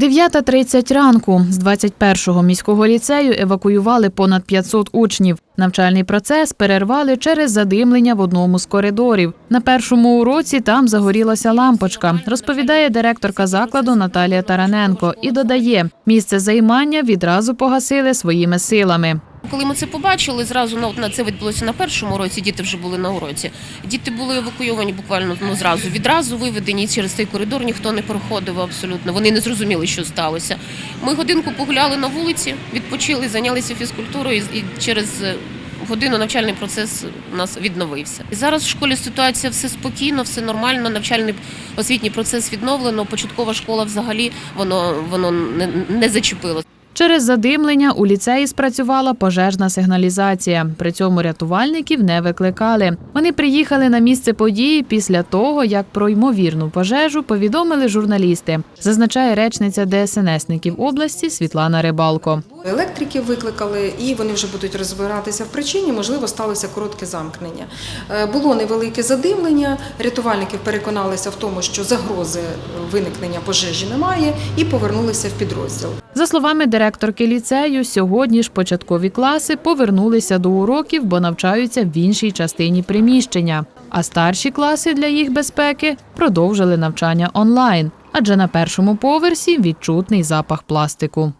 9.30 ранку з 21-го міського ліцею евакуювали понад 500 учнів. Навчальний процес перервали через задимлення в одному з коридорів. На першому уроці там загорілася лампочка, розповідає директорка закладу Наталія Тараненко і додає, місце займання відразу погасили своїми силами. Коли ми це побачили, зразу на, на це відбулося на першому уроці, діти вже були на уроці. Діти були евакуйовані буквально ну, зразу, відразу виведені через цей коридор, ніхто не проходив абсолютно. Вони не зрозуміли, що сталося. Ми годинку погуляли на вулиці, відпочили, зайнялися фізкультурою і, і через е, годину навчальний процес у нас відновився. І зараз в школі ситуація все спокійно, все нормально. Навчальний освітній процес відновлено. Початкова школа взагалі воно воно не, не зачепило. Через задимлення у ліцеї спрацювала пожежна сигналізація. При цьому рятувальників не викликали. Вони приїхали на місце події після того, як про ймовірну пожежу повідомили журналісти, зазначає речниця ДСНСників області Світлана Рибалко. Електриків викликали, і вони вже будуть розбиратися в причині. Можливо, сталося коротке замкнення. Е, Було невелике задимлення. Рятувальники переконалися в тому, що загрози виникнення пожежі немає, і повернулися в підрозділ. За словами директорки ліцею, сьогодні ж початкові класи повернулися до уроків, бо навчаються в іншій частині приміщення. А старші класи для їх безпеки продовжили навчання онлайн, адже на першому поверсі відчутний запах пластику.